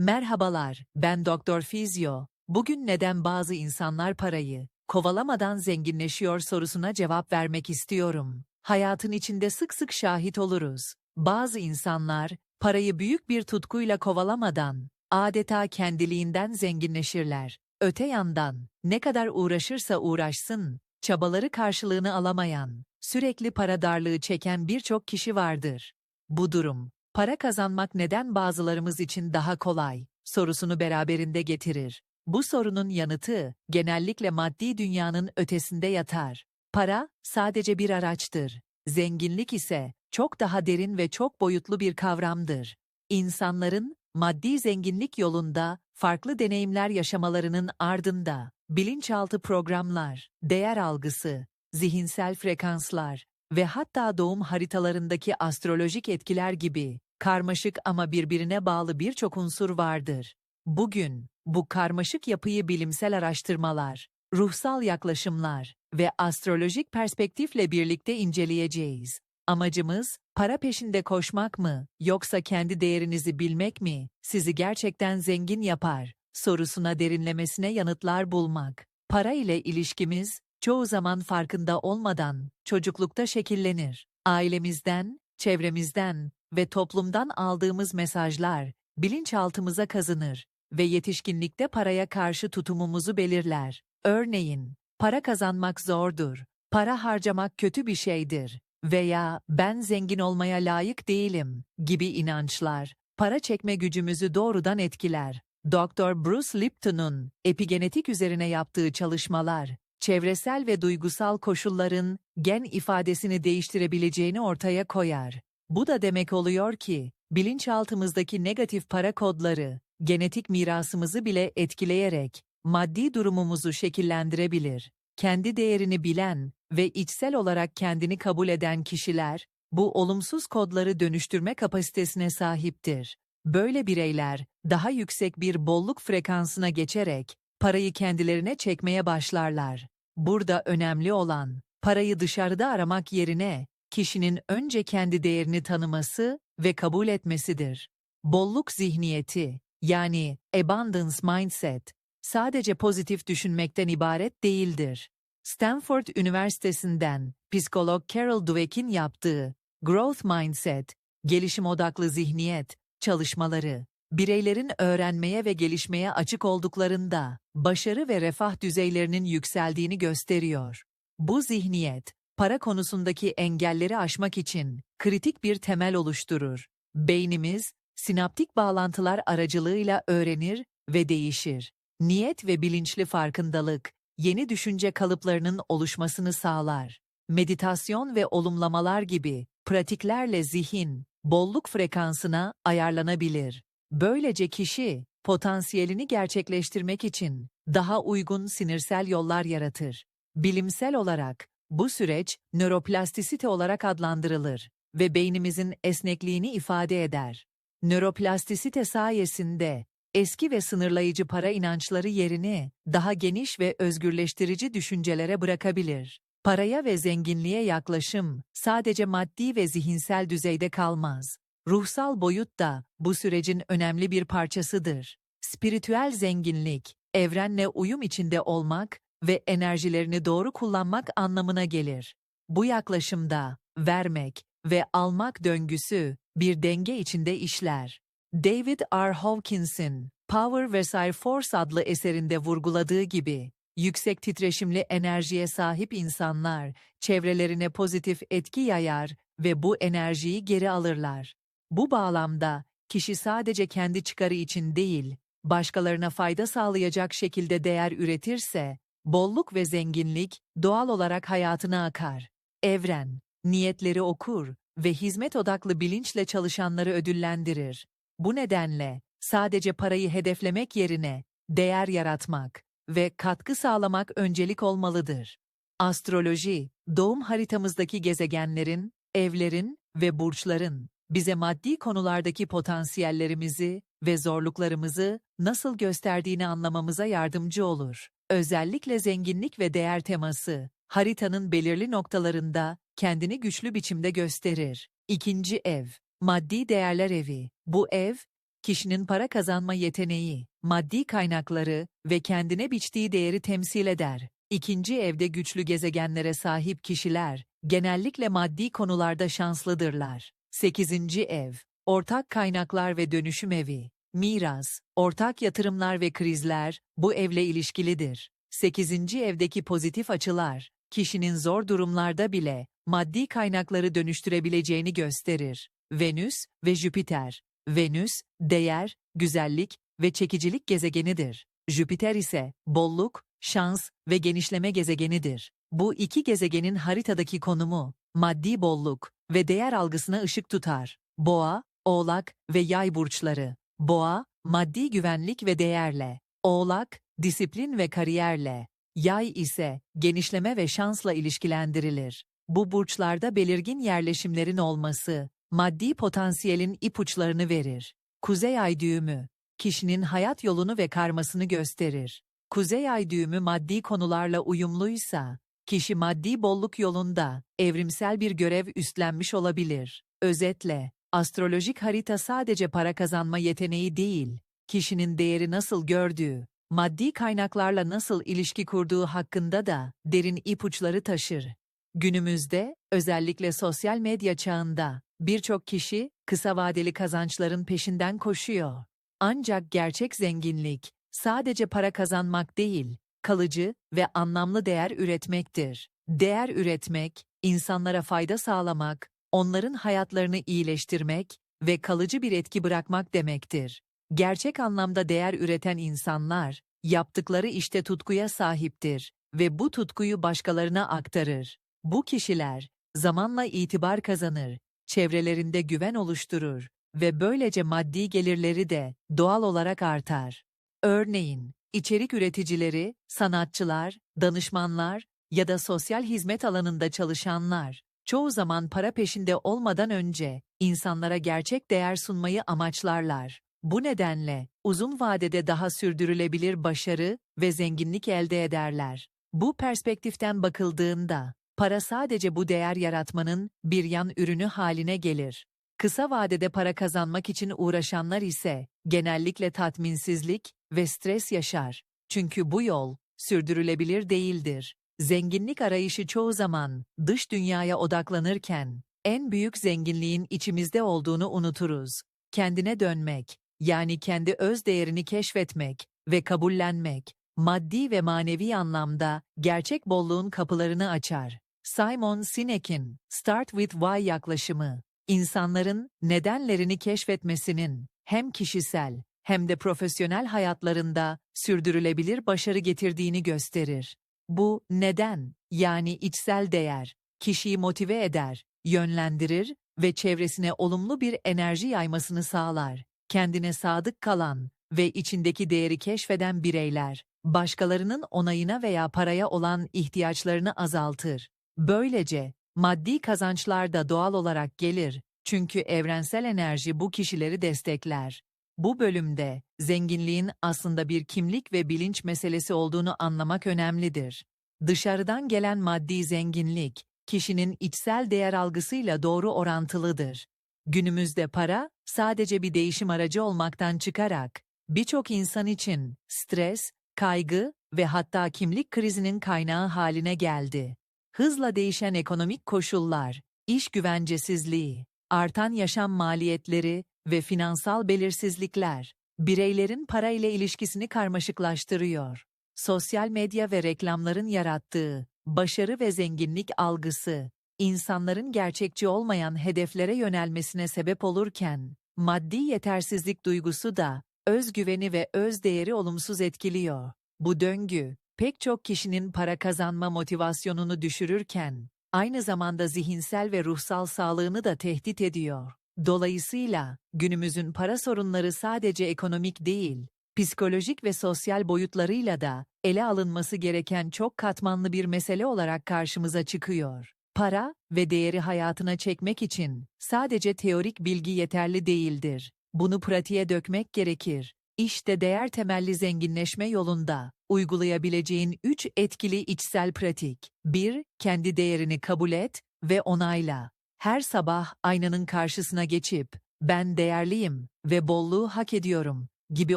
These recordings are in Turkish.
Merhabalar, ben Doktor Fizyo. Bugün neden bazı insanlar parayı kovalamadan zenginleşiyor sorusuna cevap vermek istiyorum. Hayatın içinde sık sık şahit oluruz. Bazı insanlar parayı büyük bir tutkuyla kovalamadan adeta kendiliğinden zenginleşirler. Öte yandan ne kadar uğraşırsa uğraşsın, çabaları karşılığını alamayan, sürekli para darlığı çeken birçok kişi vardır. Bu durum Para kazanmak neden bazılarımız için daha kolay sorusunu beraberinde getirir. Bu sorunun yanıtı genellikle maddi dünyanın ötesinde yatar. Para sadece bir araçtır. Zenginlik ise çok daha derin ve çok boyutlu bir kavramdır. İnsanların maddi zenginlik yolunda farklı deneyimler yaşamalarının ardında bilinçaltı programlar, değer algısı, zihinsel frekanslar, ve hatta doğum haritalarındaki astrolojik etkiler gibi karmaşık ama birbirine bağlı birçok unsur vardır. Bugün bu karmaşık yapıyı bilimsel araştırmalar, ruhsal yaklaşımlar ve astrolojik perspektifle birlikte inceleyeceğiz. Amacımız para peşinde koşmak mı yoksa kendi değerinizi bilmek mi sizi gerçekten zengin yapar sorusuna derinlemesine yanıtlar bulmak. Para ile ilişkimiz çoğu zaman farkında olmadan çocuklukta şekillenir. Ailemizden, çevremizden ve toplumdan aldığımız mesajlar bilinçaltımıza kazınır ve yetişkinlikte paraya karşı tutumumuzu belirler. Örneğin, para kazanmak zordur, para harcamak kötü bir şeydir veya ben zengin olmaya layık değilim gibi inançlar para çekme gücümüzü doğrudan etkiler. Dr. Bruce Lipton'un epigenetik üzerine yaptığı çalışmalar çevresel ve duygusal koşulların gen ifadesini değiştirebileceğini ortaya koyar. Bu da demek oluyor ki, bilinçaltımızdaki negatif para kodları, genetik mirasımızı bile etkileyerek, maddi durumumuzu şekillendirebilir. Kendi değerini bilen ve içsel olarak kendini kabul eden kişiler, bu olumsuz kodları dönüştürme kapasitesine sahiptir. Böyle bireyler, daha yüksek bir bolluk frekansına geçerek, parayı kendilerine çekmeye başlarlar. Burada önemli olan, parayı dışarıda aramak yerine, kişinin önce kendi değerini tanıması ve kabul etmesidir. Bolluk zihniyeti, yani abundance mindset, sadece pozitif düşünmekten ibaret değildir. Stanford Üniversitesi'nden psikolog Carol Dweck'in yaptığı Growth Mindset, gelişim odaklı zihniyet çalışmaları, bireylerin öğrenmeye ve gelişmeye açık olduklarında başarı ve refah düzeylerinin yükseldiğini gösteriyor. Bu zihniyet, para konusundaki engelleri aşmak için kritik bir temel oluşturur. Beynimiz, sinaptik bağlantılar aracılığıyla öğrenir ve değişir. Niyet ve bilinçli farkındalık, yeni düşünce kalıplarının oluşmasını sağlar. Meditasyon ve olumlamalar gibi pratiklerle zihin, bolluk frekansına ayarlanabilir. Böylece kişi, potansiyelini gerçekleştirmek için daha uygun sinirsel yollar yaratır. Bilimsel olarak, bu süreç nöroplastisite olarak adlandırılır ve beynimizin esnekliğini ifade eder. Nöroplastisite sayesinde eski ve sınırlayıcı para inançları yerini daha geniş ve özgürleştirici düşüncelere bırakabilir. Paraya ve zenginliğe yaklaşım sadece maddi ve zihinsel düzeyde kalmaz. Ruhsal boyut da bu sürecin önemli bir parçasıdır. Spiritüel zenginlik, evrenle uyum içinde olmak ve enerjilerini doğru kullanmak anlamına gelir. Bu yaklaşımda vermek ve almak döngüsü bir denge içinde işler. David R. Hawkins'in Power vs. Force adlı eserinde vurguladığı gibi, yüksek titreşimli enerjiye sahip insanlar çevrelerine pozitif etki yayar ve bu enerjiyi geri alırlar. Bu bağlamda kişi sadece kendi çıkarı için değil, başkalarına fayda sağlayacak şekilde değer üretirse, bolluk ve zenginlik doğal olarak hayatına akar. Evren, niyetleri okur ve hizmet odaklı bilinçle çalışanları ödüllendirir. Bu nedenle sadece parayı hedeflemek yerine değer yaratmak ve katkı sağlamak öncelik olmalıdır. Astroloji, doğum haritamızdaki gezegenlerin, evlerin ve burçların bize maddi konulardaki potansiyellerimizi ve zorluklarımızı nasıl gösterdiğini anlamamıza yardımcı olur. Özellikle zenginlik ve değer teması, haritanın belirli noktalarında kendini güçlü biçimde gösterir. İkinci ev, maddi değerler evi. Bu ev, kişinin para kazanma yeteneği, maddi kaynakları ve kendine biçtiği değeri temsil eder. İkinci evde güçlü gezegenlere sahip kişiler, genellikle maddi konularda şanslıdırlar. 8. ev, ortak kaynaklar ve dönüşüm evi, miras, ortak yatırımlar ve krizler bu evle ilişkilidir. 8. evdeki pozitif açılar, kişinin zor durumlarda bile maddi kaynakları dönüştürebileceğini gösterir. Venüs ve Jüpiter. Venüs, değer, güzellik ve çekicilik gezegenidir. Jüpiter ise bolluk, şans ve genişleme gezegenidir. Bu iki gezegenin haritadaki konumu, maddi bolluk ve değer algısına ışık tutar. Boğa, Oğlak ve Yay burçları. Boğa, maddi güvenlik ve değerle. Oğlak, disiplin ve kariyerle. Yay ise genişleme ve şansla ilişkilendirilir. Bu burçlarda belirgin yerleşimlerin olması, maddi potansiyelin ipuçlarını verir. Kuzey ay düğümü, kişinin hayat yolunu ve karmasını gösterir. Kuzey ay düğümü maddi konularla uyumluysa, kişi maddi bolluk yolunda evrimsel bir görev üstlenmiş olabilir. Özetle, astrolojik harita sadece para kazanma yeteneği değil, kişinin değeri nasıl gördüğü, maddi kaynaklarla nasıl ilişki kurduğu hakkında da derin ipuçları taşır. Günümüzde, özellikle sosyal medya çağında, birçok kişi kısa vadeli kazançların peşinden koşuyor. Ancak gerçek zenginlik sadece para kazanmak değil, kalıcı ve anlamlı değer üretmektir. Değer üretmek, insanlara fayda sağlamak, onların hayatlarını iyileştirmek ve kalıcı bir etki bırakmak demektir. Gerçek anlamda değer üreten insanlar, yaptıkları işte tutkuya sahiptir ve bu tutkuyu başkalarına aktarır. Bu kişiler, zamanla itibar kazanır, çevrelerinde güven oluşturur ve böylece maddi gelirleri de doğal olarak artar. Örneğin, içerik üreticileri, sanatçılar, danışmanlar ya da sosyal hizmet alanında çalışanlar, çoğu zaman para peşinde olmadan önce insanlara gerçek değer sunmayı amaçlarlar. Bu nedenle uzun vadede daha sürdürülebilir başarı ve zenginlik elde ederler. Bu perspektiften bakıldığında para sadece bu değer yaratmanın bir yan ürünü haline gelir. Kısa vadede para kazanmak için uğraşanlar ise genellikle tatminsizlik ve stres yaşar. Çünkü bu yol sürdürülebilir değildir. Zenginlik arayışı çoğu zaman dış dünyaya odaklanırken en büyük zenginliğin içimizde olduğunu unuturuz. Kendine dönmek, yani kendi öz değerini keşfetmek ve kabullenmek, maddi ve manevi anlamda gerçek bolluğun kapılarını açar. Simon Sinek'in Start with Why yaklaşımı, insanların nedenlerini keşfetmesinin hem kişisel hem de profesyonel hayatlarında sürdürülebilir başarı getirdiğini gösterir. Bu neden yani içsel değer kişiyi motive eder, yönlendirir ve çevresine olumlu bir enerji yaymasını sağlar. Kendine sadık kalan ve içindeki değeri keşfeden bireyler, başkalarının onayına veya paraya olan ihtiyaçlarını azaltır. Böylece, maddi kazançlar da doğal olarak gelir, çünkü evrensel enerji bu kişileri destekler. Bu bölümde, zenginliğin aslında bir kimlik ve bilinç meselesi olduğunu anlamak önemlidir. Dışarıdan gelen maddi zenginlik, kişinin içsel değer algısıyla doğru orantılıdır. Günümüzde para, sadece bir değişim aracı olmaktan çıkarak, birçok insan için stres, kaygı ve hatta kimlik krizinin kaynağı haline geldi. Hızla değişen ekonomik koşullar, iş güvencesizliği, artan yaşam maliyetleri ve finansal belirsizlikler, bireylerin para ile ilişkisini karmaşıklaştırıyor. Sosyal medya ve reklamların yarattığı başarı ve zenginlik algısı, insanların gerçekçi olmayan hedeflere yönelmesine sebep olurken, maddi yetersizlik duygusu da özgüveni ve özdeğeri olumsuz etkiliyor. Bu döngü, pek çok kişinin para kazanma motivasyonunu düşürürken, aynı zamanda zihinsel ve ruhsal sağlığını da tehdit ediyor. Dolayısıyla, günümüzün para sorunları sadece ekonomik değil, psikolojik ve sosyal boyutlarıyla da ele alınması gereken çok katmanlı bir mesele olarak karşımıza çıkıyor. Para ve değeri hayatına çekmek için sadece teorik bilgi yeterli değildir. Bunu pratiğe dökmek gerekir. İşte değer temelli zenginleşme yolunda uygulayabileceğin 3 etkili içsel pratik. 1. Kendi değerini kabul et ve onayla. Her sabah aynanın karşısına geçip ben değerliyim ve bolluğu hak ediyorum gibi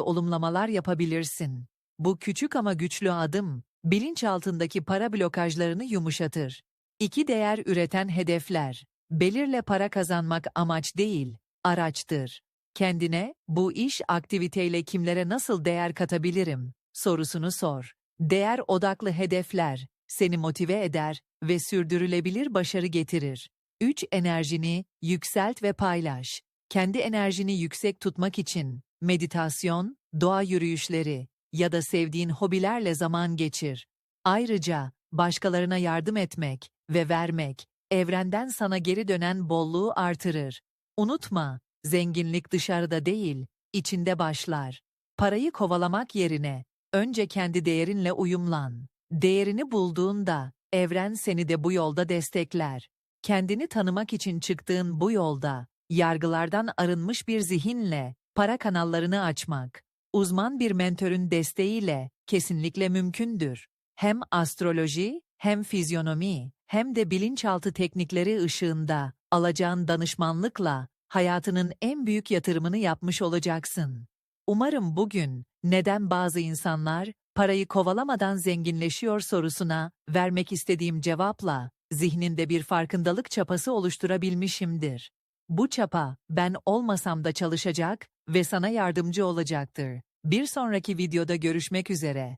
olumlamalar yapabilirsin. Bu küçük ama güçlü adım, bilinçaltındaki para blokajlarını yumuşatır. İki değer üreten hedefler. Belirle para kazanmak amaç değil, araçtır. Kendine, bu iş aktiviteyle kimlere nasıl değer katabilirim sorusunu sor. Değer odaklı hedefler seni motive eder ve sürdürülebilir başarı getirir. 3. Enerjini yükselt ve paylaş. Kendi enerjini yüksek tutmak için meditasyon, doğa yürüyüşleri ya da sevdiğin hobilerle zaman geçir. Ayrıca başkalarına yardım etmek ve vermek evrenden sana geri dönen bolluğu artırır. Unutma, zenginlik dışarıda değil, içinde başlar. Parayı kovalamak yerine önce kendi değerinle uyumlan. Değerini bulduğunda evren seni de bu yolda destekler. Kendini tanımak için çıktığın bu yolda yargılardan arınmış bir zihinle para kanallarını açmak uzman bir mentörün desteğiyle kesinlikle mümkündür. Hem astroloji, hem fizyonomi, hem de bilinçaltı teknikleri ışığında alacağın danışmanlıkla hayatının en büyük yatırımını yapmış olacaksın. Umarım bugün neden bazı insanlar parayı kovalamadan zenginleşiyor sorusuna vermek istediğim cevapla zihninde bir farkındalık çapası oluşturabilmişimdir. Bu çapa ben olmasam da çalışacak ve sana yardımcı olacaktır. Bir sonraki videoda görüşmek üzere.